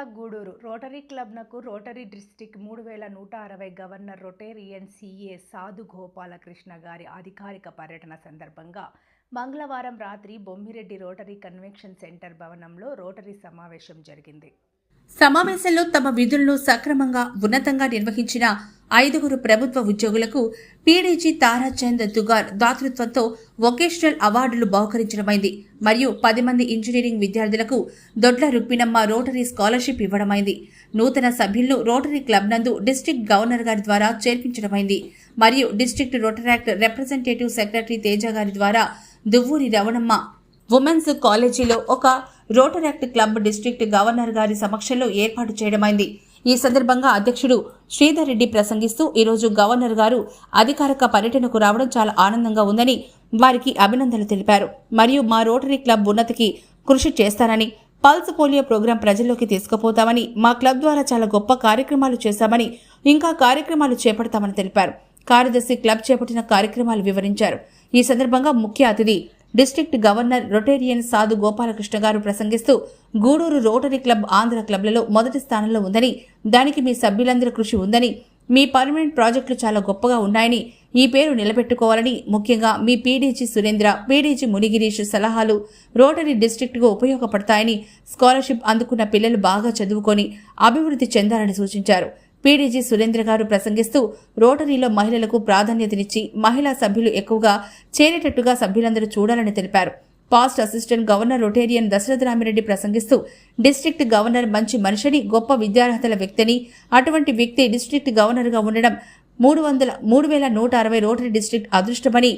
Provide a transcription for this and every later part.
జిల్లా గూడూరు రోటరీ క్లబ్నకు rotary district మూడు వేల నూట అరవై గవర్నర్ రొటేరియన్ సిఏ సాధు గోపాలకృష్ణ గారి అధికారిక పర్యటన సందర్భంగా మంగళవారం రాత్రి బొమ్మిరెడ్డి రోటరీ కన్వెన్షన్ సెంటర్ భవనంలో రోటరీ సమావేశం జరిగింది. సమావేశంలో తమ విధులను సక్రమంగా ఉన్నతంగా నిర్వహించిన ఐదుగురు ప్రభుత్వ ఉద్యోగులకు పీడీజీ తారాచంద్ దుగార్ దాతృత్వంతో వొకేషనల్ అవార్డులు బహుకరించడమైంది. మరియు పది మంది ఇంజనీరింగ్ విద్యార్థులకు దొడ్ల రుక్మిణమ్మ రోటరీ స్కాలర్షిప్ ఇవ్వడమైంది. నూతన సభ్యులను రోటరీ క్లబ్ నందు డిస్టిక్ గవర్నర్ గారి ద్వారా చేర్పించడమైంది. మరియు district rotaract representative secretary Teja గారి ద్వారా దువ్వూరి రవణమ్మ ఉమెన్స్ కాలేజీలో ఒక రోటరాక్ట్ క్లబ్ డిస్ట్రిక్ట్ గవర్నర్ గారి సమక్షంలో ఏర్పాటు చేయడమైంది. ఈ సందర్భంగా అధ్యక్షుడు శ్రీధర్ రెడ్డి ప్రసంగిస్తూ ఈరోజు గవర్నర్ గారు అధికారిక పర్యటనకు రావడం చాలా ఆనందంగా ఉందని వారికి అభినందనలు తెలిపారు. మరియు మా రోటరీ క్లబ్ ఉన్నతికి కృషి చేస్తానని పల్స్ పోలియో ప్రోగ్రాం ప్రజల్లోకి తీసుకుపోతామని మా క్లబ్ ద్వారా చాలా గొప్ప కార్యక్రమాలు చేశామని ఇంకా కార్యక్రమాలు చేపడతామని తెలిపారు. కార్యదర్శి క్లబ్ చేపట్టిన కార్యక్రమాలు వివరించారు. ఈ సందర్భంగా ముఖ్య అతిథి డిస్ట్రిక్ట్ గవర్నర్ రొటేరియన్ సాధు గోపాలకృష్ణ గారు ప్రసంగిస్తూ గూడూరు రోటరీ క్లబ్ ఆంధ్ర క్లబ్లలో మొదటి స్థానంలో ఉందని దానికి మీ సభ్యులందరి కృషి ఉందని మీ పర్మనెంట్ ప్రాజెక్టులు చాలా గొప్పగా ఉన్నాయని ఈ పేరు నిలబెట్టుకోవాలని ముఖ్యంగా మీ పీడీజీ సురేంద్ర పీడీజీ మునిగిరీష్ సలహాలు రోటరీ డిస్టిక్ట్కు ఉపయోగపడతాయని స్కాలర్షిప్ అందుకున్న పిల్లలు బాగా చదువుకొని అభివృద్ధి చెందాలని సూచించారు. పీడీజీ సురేంద్ర గారు ప్రసంగిస్తూ రోటరీలో మహిళలకు ప్రాధాన్యతనిచ్చి మహిళా సభ్యులు ఎక్కువగా చేరేటట్టుగా సభ్యులందరూ చూడాలని తెలిపారు. Past assistant governor rotarian Dasaratha Ramireddy ప్రసంగిస్తూ డిస్ట్రిక్ట్ గవర్నర్ మంచి మనిషిని గొప్ప విద్యార్హతల వ్యక్తిని అటువంటి వ్యక్తి డిస్ట్రిక్ట్ గవర్నర్గా ఉండడం మూడు వందల మూడు వేల నూట అరవై రోటరీ డిస్ట్రిక్ట్ అదృష్టమని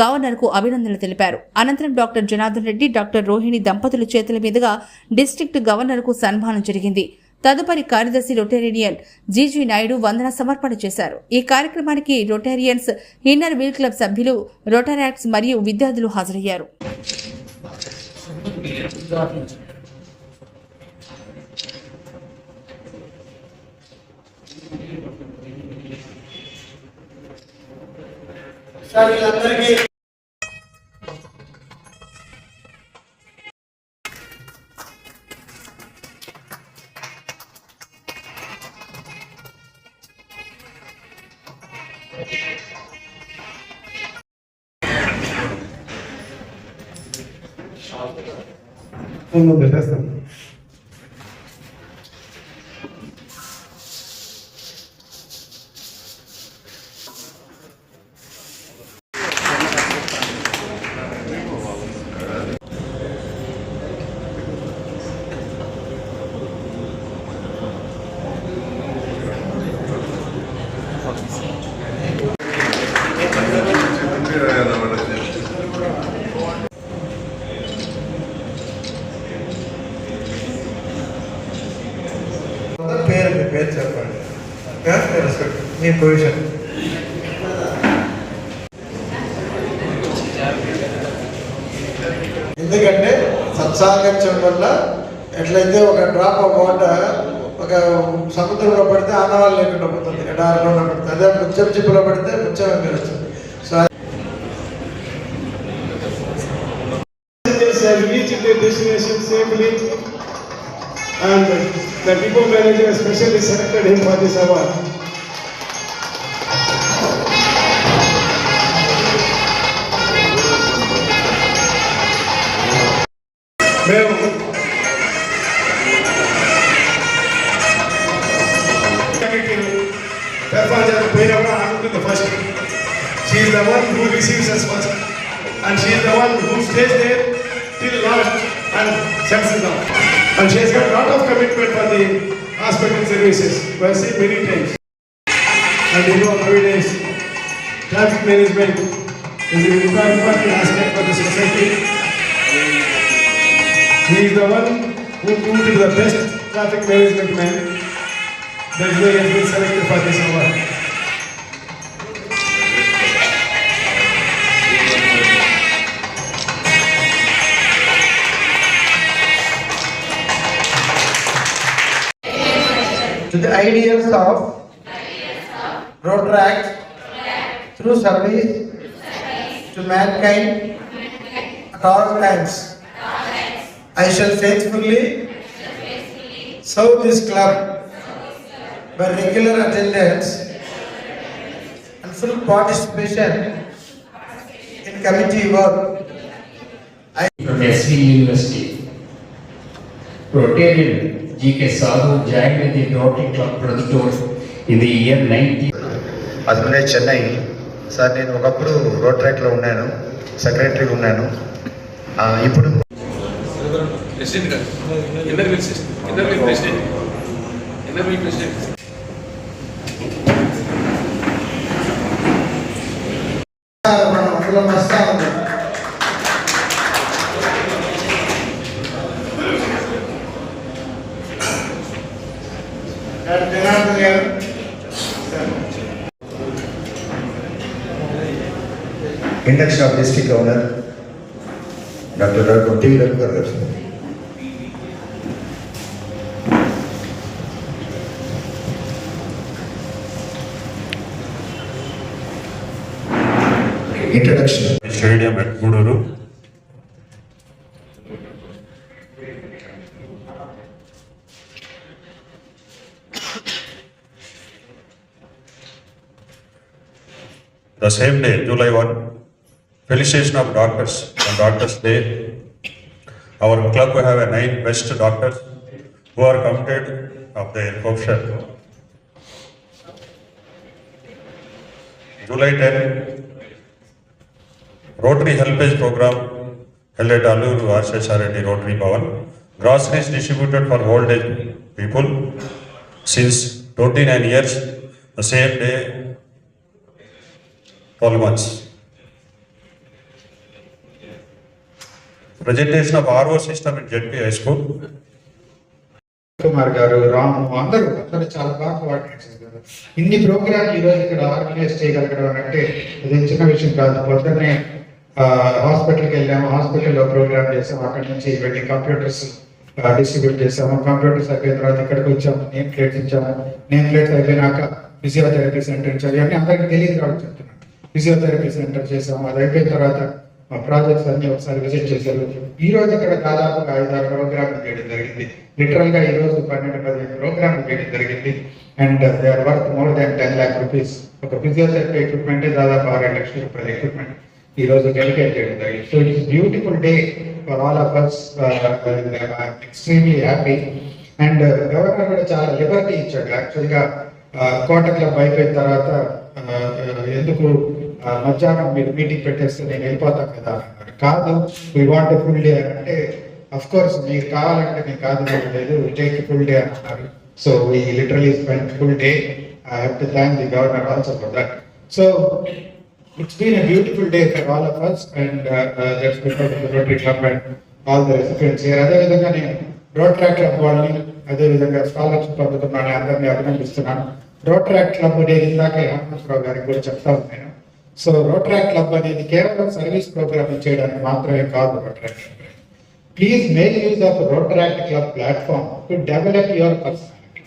గవర్నర్కు అభినందనలు తెలిపారు. అనంతరం డాక్టర్ జనార్దన్ రెడ్డి డాక్టర్ రోహిణి దంపతుల చేతుల మీదుగా డిస్ట్రిక్ట్ గవర్నర్కు సన్మానం జరిగింది. తదుపరి కార్యదర్శి రొటేరియన్ జీజీ నాయుడు వందన సమర్పణ చేశారు. ఈ కార్యక్రమానికి రొటేరియన్స్ ఇన్నర్ వీల్ క్లబ్ సభ్యులు రొటరాక్ట్స్ మరియు విద్యార్థులు హాజరయ్యారు. సార్ వీళ్ళందరికీ పెట్టేస్తాను పేరు మీ పేరు చెప్పండి. మీ పొజిషన్ ఎందుకంటే సత్సాంగత్యం వల్ల ఎట్లయితే ఒక డ్రాప్ ఆఫ్ వాటర్ ఒక సముద్రంలో పడితే ఆనవాళ్ళు లేకుండా పోతుంది. ఎడారిలో పడుతుంది. అదే ముచ్చం చిప్పులో పడితే ముత్యం తెలుస్తుంది have reached their destination safely and the depot manager especially selected him for this award. Commitment for the hospital services. We have seen many times. And you know nowadays, traffic management is an important aspect for the society. He is the one who proved the best traffic management man. That's why he has been selected for this award. To the ideals of Rotaract through service to mankind at all times. I shall faithfully serve this club by regular attendance and full participation in committee work. I from University. Rotarian GK సాగు join the doting club protector in the year ninety అదే Chennai. Sir నేను ఒకప్పుడు రోటరేట్లో ఉన్నాను secretary ఉన్నాను. ఇప్పుడు మొదలు induction of district governor doctor Raghu T Raghu గారు గారు introduction stadium at Gudur The same day, July 1, felicitation of doctors on Doctors' Day. Our club will have a nine best doctors who are committed of their profession. July 10, Rotary Helpage Program held at Allur Varseshareddy Rotary Bhavan. Groceries distributed for old age people since 29 years, the same day, 12 months. Presentation of RO system in ZP high school Kumar గారు రాము అందరూ అందరూ చాలా బాగా coordinate చేశారు. ఇన్ని ప్రోగ్రాంలు ఈ రోజు ఇక్కడ ఆర్గనైజ్ చేయగలగడం అంటే ఇది చిన్న విషయం కాదు. పొద్దున్నే హాస్పిటల్కి వెళ్ళాము. హాస్పిటల్లో ప్రోగ్రామ్ చేసాము. అక్కడ నుంచి వెళ్ళి కంప్యూటర్స్ డిస్ట్రిబ్యూట్ చేసాము. కంప్యూటర్స్ అయిపోయిన తర్వాత ఇక్కడికి వచ్చాము. నేమ్ ప్లేట్స్ ఇచ్చాము. నేమ్ ప్లేట్స్ అయిపోయినాక ఫిజియోథెరపీ సెంటర్ ఇచ్చాము ఇవన్నీ అందరికీ తెలియదు కాబట్టి చెప్తున్నాను. ఫిజియోథెరపీ సెంటర్ చేసాము. అది అయిపోయిన తర్వాత ప్రాజెక్ట్స్ అన్ని ఒకసారి విజిట్ చేశారు. ఈ రోజు ఇక్కడ దాదాపుగా ఐదారు ప్రోగ్రామ్లు చేయడం జరిగింది. లిటరల్గా ఈ రోజు పన్నెండు పదిహేను ప్రోగ్రామ్లు చేయడం జరిగింది. And they are worth more than ten lakh rupees ఒక ఫిజియోథెరపీ ఎక్విప్మెంట్ దాదాపు ఆరు లక్షల రూపాయల ఎక్విప్మెంట్ ఈ రోజు డెడికేట్ చేయడం జరిగింది. So it's beautiful day for all of us extremely happy and governor కూడా చాలా లిబర్టీ ఇచ్చాడు. యాక్చువల్గా uh, కోట క్లబ్ అయిపోయిన తర్వాత uh, uh, ఎందుకు మధ్యాహ్నం మీరు మీటింగ్ పెట్టేస్తే నేను వెళ్ళిపోతాను కదా అన్నారు. కాదు వీ వాంట్ ఫుల్ డే అని అంటే అఫ్ కోర్స్ మీకు కావాలంటే నేను కాదు లేదు టేక్ ఫుల్ డే అని అన్నారు. So we literally spend full day I have to thank the governor also for that so it's been a beautiful day for all of us and uh, uh, that's because of the Rotary Club అదే విధంగా నేను rotary club వాళ్ళని అదే విధంగా scholarship పొందుతున్నాను అందరినీ అభినందిస్తున్నాను. Rotary club day ఇందాక హనుమంతరావు గారికి కూడా చెప్తా ఉన్నాను. సో రోటరీ క్లబ్ అనేది కేవలం సర్వీస్ ప్రోగ్రామ్ చేయడానికి మాత్రమే కాదు rotary please make use of rotary club platform to develop your personality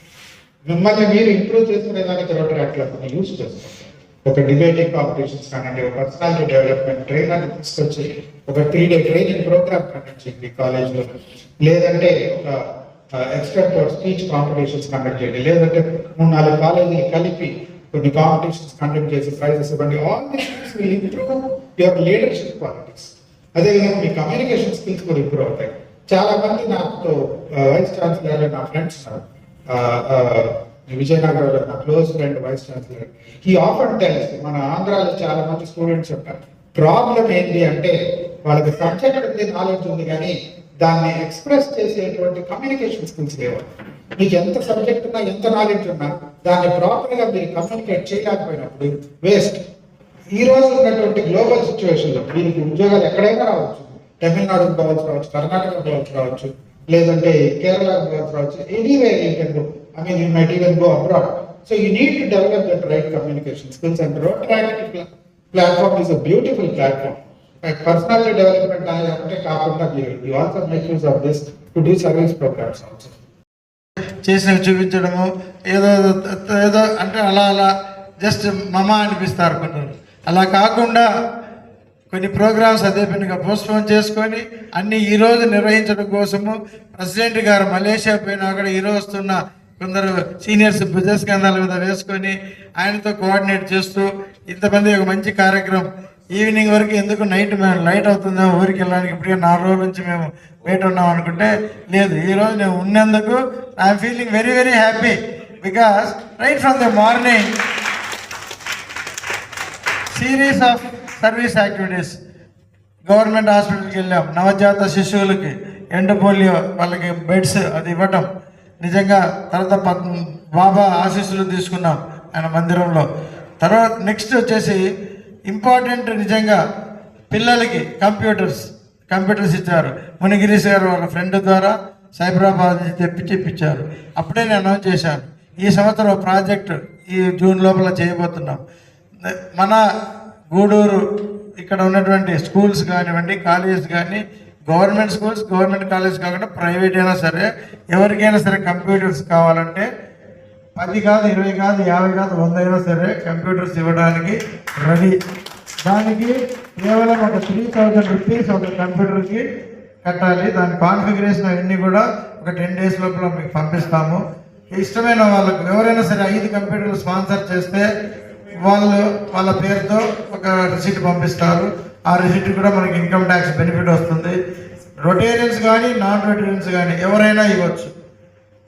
మిమ్మల్ని మీరు ఇంప్రూవ్ చేసుకునే దానికి రోటరీ క్లబ్ యూజ్ చేసుకోండి ఒక డిబేటింగ్ కాంపిటీషన్స్ కానివ్వండి ఒక పర్సనాలిటీ డెవలప్మెంట్ ట్రైనర్ తీసుకొచ్చి ఒక three day training program conduct చేయండి కాలేజ్లో లేదంటే ఒక ఎక్స్పర్ట్ స్పీచ్ కాంపిటీషన్స్ కండక్ట్ చేయండి. లేదంటే మూడు నాలుగు కాలేజీలు కలిపి కొన్ని కాంపిటీషన్స్ కండక్ట్ చేసి ప్రైజెస్ ఇవ్వండి all this will improve your leadership qualities అదేవిధంగా మీ కమ్యూనికేషన్ స్కిల్స్ కూడా ఇంప్రూవ్ అవుతాయి. చాలా మంది నాతో వైస్ ఛాన్సలర్ నా ఫ్రెండ్స్ విజయనగరంలో నా క్లోజ్ ఫ్రెండ్ వైస్ ఛాన్సలర్ ఈ ఆఫర్ టెల్స్ మన ఆంధ్రాలో చాలా మంది స్టూడెంట్స్ ఉంటారు. ప్రాబ్లం ఏంటి అంటే వాళ్ళకి సబ్జెక్ట్ అనేది నాలెడ్జ్ ఉంది కానీ దాన్ని ఎక్స్ప్రెస్ చేసేటువంటి కమ్యూనికేషన్ స్కిల్స్ లేవు. మీకు ఎంత సబ్జెక్ట్ ఉన్నా ఎంత నాలెడ్జ్ ఉన్నా దాన్ని ప్రాపర్గా మీరు కమ్యూనికేట్ చేయలేకపోయినప్పుడు వేస్ట్ ఈ రోజు ఉన్నటువంటి గ్లోబల్ సిచ్యువేషన్ దీనికి ఉద్యోగాలు ఎక్కడైనా రావచ్చు. తమిళనాడు కావచ్చు రావచ్చు కర్ణాటక కావచ్చు రావచ్చు లేదంటే కేరళ కావచ్చు రావచ్చు. Anyway you can go I mean you might even go abroad so you need to develop that right communication skills and road platform is a beautiful platform personality development అనేది ఒకటే కాకుండా you also make use of this to do service programs also చేసినవి చూపించడము ఏదో ఏదో అంటే అలా అలా జస్ట్ మమ అనిపిస్తారు కొందరు. అలా కాకుండా కొన్ని ప్రోగ్రామ్స్ అదే పనిగా పోస్ట్పోన్ చేసుకొని అన్ని ఈరోజు నిర్వహించడం కోసము ప్రెసిడెంట్ గారు మలేషియా పోయినా అక్కడ ఈరోజు వస్తున్న కొందరు సీనియర్స్ భుజస్కంధాల మీద వేసుకొని ఆయనతో కోఆర్డినేట్ చేస్తూ ఇంతమంది ఒక మంచి కార్యక్రమం. ఈవినింగ్ వరకు ఎందుకు నైట్ మేము లైట్ అవుతుందో ఊరికి వెళ్ళడానికి ఇప్పటికే నాలుగు రోజుల నుంచి మేము వెయిట్ ఉన్నాం అనుకుంటే లేదు. ఈరోజు నేను ఉన్నందుకు I'm feeling very very happy. Because right from the morning series of service activities government హాస్పిటల్కి వెళ్ళాం. నవజాత శిశువులకి ఎండ పోలియో వాళ్ళకి బెడ్స్ అది ఇవ్వటం. నిజంగా తర్వాత బాబా ఆశీస్సులు తీసుకున్నాం ఆయన మందిరంలో. తర్వాత నెక్స్ట్ వచ్చేసి ఇంపార్టెంట్ నిజంగా పిల్లలకి కంప్యూటర్స్ కంప్యూటర్స్ ఇచ్చారు. మునిగిరీష్ గారు వాళ్ళ ఫ్రెండ్ ద్వారా సైబరాబాద్ నుంచి తెప్పించి ఇప్పించారు అప్పుడే నేను అనౌన్స్ చేశాను. ఈ సంవత్సరం ప్రాజెక్టు ఈ జూన్ లోపల చేయబోతున్నాం. మన గూడూరు ఇక్కడ ఉన్నటువంటి స్కూల్స్ కానివ్వండి కాలేజెస్ కానీ గవర్నమెంట్ స్కూల్స్ గవర్నమెంట్ కాలేజ్ కాకుండా ప్రైవేట్ అయినా సరే ఎవరికైనా సరే కంప్యూటర్స్ కావాలంటే పది కాదు ఇరవై కాదు యాభై కాదు వంద అయినా సరే కంప్యూటర్స్ ఇవ్వడానికి రెడీ. దానికి కేవలం ఒక త్రీ థౌజండ్ రూపీస్ ఒక కంప్యూటర్కి కట్టాలి. దాని కాన్ఫిగరేషన్ అవన్నీ కూడా ఒక టెన్ డేస్ లోపల మీకు పంపిస్తాము. ఇష్టమైన వాళ్ళకు ఎవరైనా సరే ఐదు కంప్యూటర్లు స్పాన్సర్ చేస్తే వాళ్ళు వాళ్ళ పేరుతో ఒక రిసిప్ట్ పంపిస్తారు. ఆ రిసిప్ట్ కూడా మనకి ఇన్కమ్ ట్యాక్స్ బెనిఫిట్ వస్తుంది. రొటేరియన్స్ కానీ నాన్ రొటేరియన్స్ కానీ ఎవరైనా ఇవ్వచ్చు.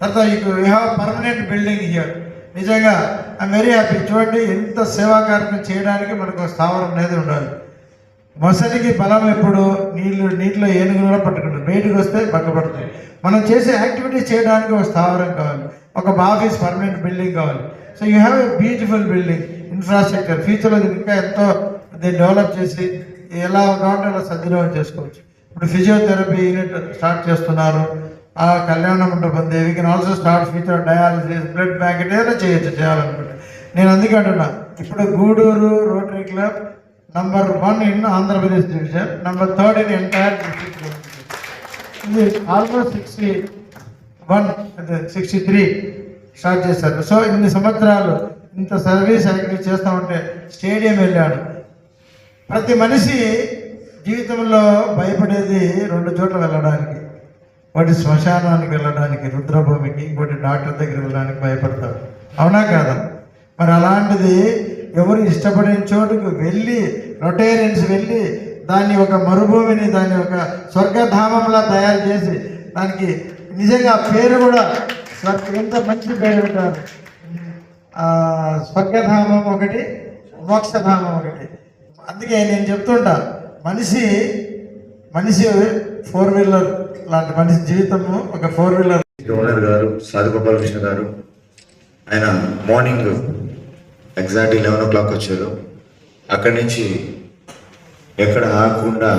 తర్వాత you have permanent building here నిజంగా ఐఎమ్ వెరీ హ్యాపీ చూడండి ఎంత సేవా కార్యక్రమం చేయడానికి మనకు స్థావరం అనేది ఉండాలి. మొసలికి బలం ఎప్పుడు నీళ్ళు నీటిలో ఏనుగులు కూడా పట్టుకుంటుంది బయటకు వస్తే పక్కపడుతుంది మనం చేసే యాక్టివిటీస్ చేయడానికి ఒక స్థావరం కావాలి. ఒక ఆఫీస్ పర్మనెంట్ బిల్డింగ్ కావాలి. So you have a beautiful building infrastructure. ఫ్యూచర్లో ఇంకా ఎంతో దీన్ని డెవలప్ చేసి ఎలా కావాలంటే అలా సద్వినియోగం చేసుకోవచ్చు. ఇప్పుడు ఫిజియోథెరపీ యూనిట్ స్టార్ట్ చేస్తున్నారు. ఆ కళ్యాణ మండపం we can also start future dialysis blood bank ఏదైనా చేయొచ్చు చేయాలనుకుంటే. నేను అందుకంటున్నా ఇప్పుడు Gudur rotary Club number one in Andhra Pradesh division number third in entire district. ఇది almost sixty one sixty three start చేశారు. సో ఇన్ని సంవత్సరాలు ఇంత సర్వీస్ యాక్టివిటీ చేస్తూ ఉంటే స్టేడియం వెళ్ళాను. ప్రతి మనిషి జీవితంలో భయపడేది రెండు చోట్ల వెళ్ళడానికి. ఒకటి శ్మశానానికి వెళ్ళడానికి రుద్రభూమికి ఇంకోటి డాక్టర్ దగ్గర వెళ్ళడానికి భయపడతారు. అవునా కాదా? మరి అలాంటిది ఎవరు ఇష్టపడిన చోటుకు వెళ్ళి రొటేరియన్స్ వెళ్ళి దాన్ని ఒక మరుభూమిని దాన్ని ఒక స్వర్గధామంలా తయారు చేసి దానికి నిజంగా ఆ పేరు కూడా ఎంత మంచి పేరు పెట్టారు స్వర్గధామం ఒకటి మోక్షధామం ఒకటి. అందుకే నేను చెప్తుంటా మనిషి మనిషి ఫోర్ వీలర్ లాంటి మనిషి జీవితము ఒక ఫోర్ వీలర్. ఓనర్ గారు సాధుగోపాల కృష్ణ గారు ఆయన morning exact eleven o'clock వచ్చారు. అక్కడి నుంచి ఎక్కడ ఆగకుండా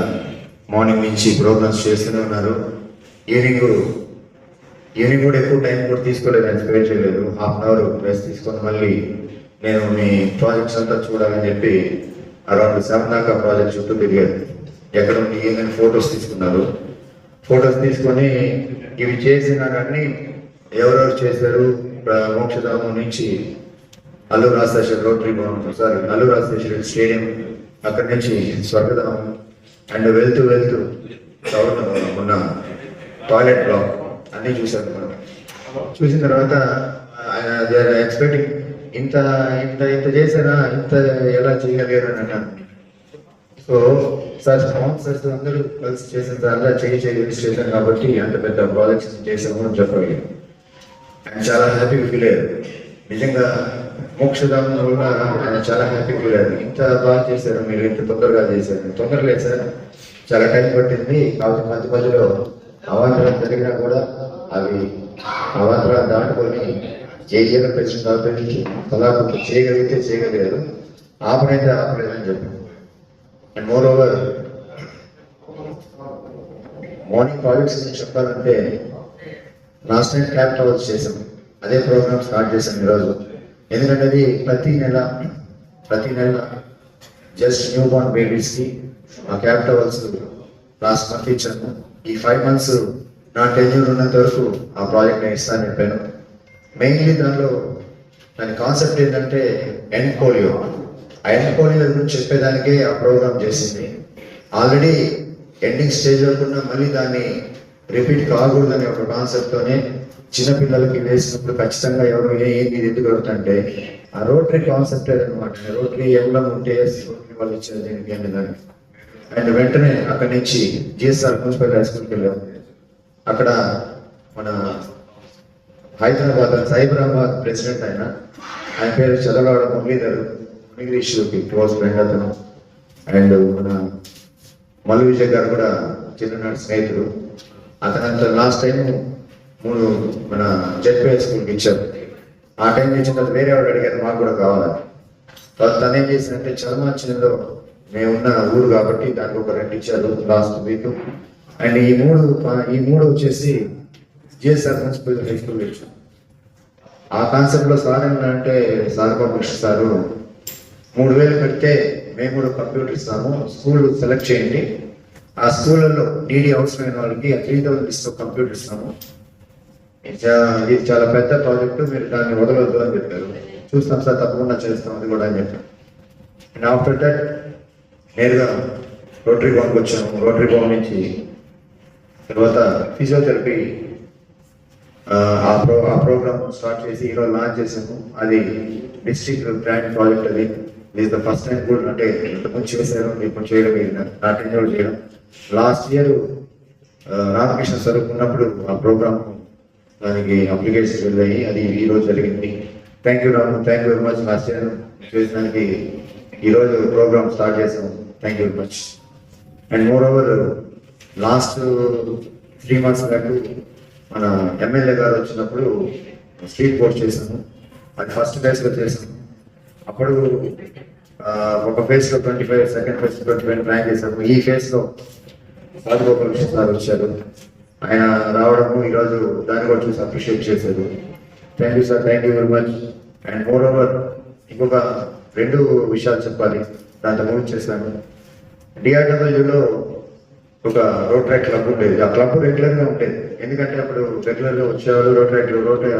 మార్నింగ్ నుంచి ప్రోగ్రామ్స్ చేస్తూనే ఉన్నారు. ఈవినింగ్ ఇవి కూడా ఎక్కువ టైం కూడా తీసుకోలేదు నేను స్పెండ్ చేయలేదు హాఫ్ అన్ అవర్ రెస్ట్ తీసుకొని మళ్ళీ నేను మీ ప్రాజెక్ట్స్ అంతా చూడాలని చెప్పి అరౌండ్ సెవెన్ దాకా ప్రాజెక్ట్ చుట్టూ తిరిగారు ఎక్కడ ఉండి ఏమైనా ఫొటోస్ తీసుకున్నారు? ఫొటోస్ తీసుకొని ఇవి చేసినారన్నీ ఎవరెవరు చేశారు? మోక్షధామం నుంచి Allu Rajasekhar rotary Bhavan sorry Allu Rajasekhar stadium అక్కడి నుంచి స్వర్గధామం అండ్ వెళ్తూ వెళ్తూ టౌన్ ఉన్న టాయిలెట్ బ్లాక్ అన్నీ చూశాను మనం. చూసిన తర్వాత ఆయన ఎక్స్పెక్టింగ్ ఇంత ఇంత ఇంత చేశారా ఇంత ఎలా చేయగలిగారు అని అన్నాను. సో సార్ స్పాన్సర్స్ అందరూ కలిసి చేసిన తర్వాత చేయి చేయి కలిసి చేశాం కాబట్టి అంత పెద్ద ప్రాజెక్ట్స్ చేసాము అని చెప్పగలిగాం ఆయన చాలా హ్యాపీ ఫీల్ అయ్యారు. నిజంగా మోక్షధామం వల్ల ఆయన చాలా హ్యాపీ ఫీల్ అయ్యారు. ఇంత బాగా చేశారు మీరు ఇంత తొందరగా చేశారు. తొందరలేదు సార్ చాలా టైం పట్టింది. కాబట్టి మధ్య మధ్యలో అవాంతరం జరిగినా కూడా అవి అవాంతరాలు దాటుకొని ఏ ప్రశ్న ప్రెసిడెంట్ ఆపరేషన్ చేయగలిగితే చేయగలిగారు. ఆపనైతే ఆపలేదని చెప్పారు and more over morning projects చెప్పాలంటే లాస్ట్ టైం క్యాప్ టవర్స్ చేసాం. అదే ప్రోగ్రామ్ స్టార్ట్ చేసాం ఈరోజు. ఎందుకంటే అది ప్రతి నెల ప్రతి నెల జస్ట్ న్యూ బార్న్ బేబీస్కి ఆ క్యాప్ టవర్స్ లాస్ట్ మంత్ ఇచ్చాము ఈ ఫైవ్ మంత్స్ నా టెన్యూర్ ఉన్నంత వరకు ఆ ప్రాజెక్ట్ నేను ఇస్తాను చెప్పాను. మెయిన్లీ దానిలో దాని కాన్సెప్ట్ ఏంటంటే ఎండ్ పోలియో ఆ ఎండ్ పోలియో గురించి చెప్పేదానికే ఆ ప్రోగ్రామ్ చేసింది. ఆల్రెడీ ఎండింగ్ స్టేజ్ వరకున్న మళ్ళీ దాన్ని రిపీట్ కాకూడదనే ఒక కాన్సెప్ట్తోనే చిన్నపిల్లలకి వేసినప్పుడు ఖచ్చితంగా ఎవరు ఏంది ఇది ఎందుకు అవుతుంటే ఆ రోటరీ కాన్సెప్ట్ అనమాట రోటరీ ఎవరం ఉంటే రోటరీ వాళ్ళు ఇచ్చారు దీనికి అండ్ దానికి. అండ్ వెంటనే అక్కడి నుంచి జిఎస్ఆర్ మున్సిపల్ హై స్కూల్కి వెళ్ళాము. అక్కడ మన హైదరాబాద్ సైబరాబాద్ ప్రెసిడెంట్ ఆయన ఆయన పేరు చదలవాడ మురళీధర్ మురళీశ్వరికి క్లోజ్ ఫ్రెండ్ అతను. అండ్ మన మల్లు విజయ్ గారు కూడా చిన్ననాటి స్నేహితుడు. అతను అంత లాస్ట్ టైం మూడు మన జెడ్పీ స్కూల్కి ఇచ్చారు. ఆ టైం ఇచ్చిన తర్వాత వేరే వాడు అడిగారు మాకు కూడా కావాలని తర్వాత తను ఏం చేసినంటే చలమాచంలో మేమున్న ఊరు కాబట్టి దానికి ఒక రెండు ఇచ్చారు లాస్ట్ వీక్ అండ్ ఈ మూడు ఈ మూడు వచ్చేసి జిఎస్ఆర్ ప్రిన్సిపల్ హై స్కూల్ ఇచ్చాం ఆ కాన్సెప్ట్లో సార్ ఏంటంటే సార్ కృష్ణ సారు. మూడు వేలు పెడితే మేము కూడా కంప్యూటర్ ఇస్తాము. స్కూల్ సెలెక్ట్ చేయండి. ఆ స్కూళ్ళలో డీడీ అవసరమైన వాళ్ళకి త్రీ థౌసండ్ ఇస్తూ కంప్యూటర్ ఇస్తాము. ఇది ఇది చాలా పెద్ద ప్రాజెక్టు. మీరు దాన్ని వదలవద్దు అని చెప్పారు. చూస్తాం సార్ తప్పకుండా చేస్తాం అది కూడా అని చెప్పాను అండ్ ఆఫ్టర్ దట్ నేరుగా రోటరీ భవన్కి వచ్చాము. రోటరీ భవన్ నుంచి తర్వాత ఫిజియోథెరపీ ఆ, ఆ ప్రో ఆ ప్రోగ్రామ్ స్టార్ట్ చేసి ఈరోజు లాంచ్ చేసాము అది డిస్ట్రిక్ట్ గ్రాండ్ ప్రాజెక్ట్ అది. ఇది ద ఫస్ట్ టైం కూడా అంటే ఇంతకుముందు చేశారు. ఇప్పుడు చేయడం ఇది నా చేయడం. లాస్ట్ ఇయర్ రామకృష్ణ స్వరూప్ ఉన్నప్పుడు ఆ ప్రోగ్రామ్ దానికి అప్లికేషన్ వెళ్ళాయి. అది ఈ రోజు జరిగింది. Thank you Ramu thank you very much last year చేసినానికి ఈరోజు ప్రోగ్రామ్ స్టార్ట్ చేసాము thank you very much and moreover last three months back మన ఎమ్మెల్యే గారు వచ్చినప్పుడు స్ట్రీట్ బోర్డ్ చేశాను అది ఫస్ట్ ఫేజ్లో చేశాను అప్పుడు ఒక ఫేజ్లో twenty five second phase twenty five plan చేశాము. ఈ ఫేజ్లో లో కృష్ణ గారు వచ్చారు. ఆయన రావడము ఈరోజు దాన్ని కూడా చూసి అప్రిషియేట్ చేశారు. Thank you sir thank you very much and moreover ఇంకొక రెండు విషయాలు చెప్పాలి. దాంతో మూవ్ చేశాను. డిఆర్డబ్ల్యూలో ఒక రోడ్ క్లబ్ ఉండేది. ఆ క్లబ్ రెగ్యులర్గా ఉండేది. ఎందుకంటే అప్పుడు రెగ్యులర్గా వచ్చేవాళ్ళు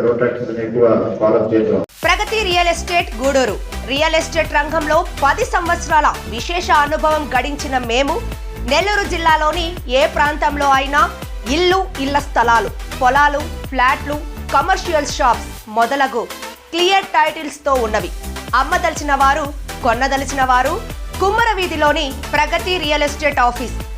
రోడ్ ట్రాక్ ఎక్కువ ఫాలో చేద్దాం Pragati real estate Gudur. Real estate రంగంలో పది సంవత్సరాల విశేష అనుభవం గడించిన మేము నెల్లూరు జిల్లాలోని ఏ ప్రాంతంలో అయినా ఇల్లు ఇళ్ళ స్థలాలు పొలాలు ఫ్లాట్లు కమర్షియల్ షాప్స్ మొదలగు క్లియర్ టైటిల్స్తో ఉన్నవి. అమ్మదలిచిన వారు కొన్నదలిచిన వారు కుమ్మర వీధిలోని Pragati real estate office.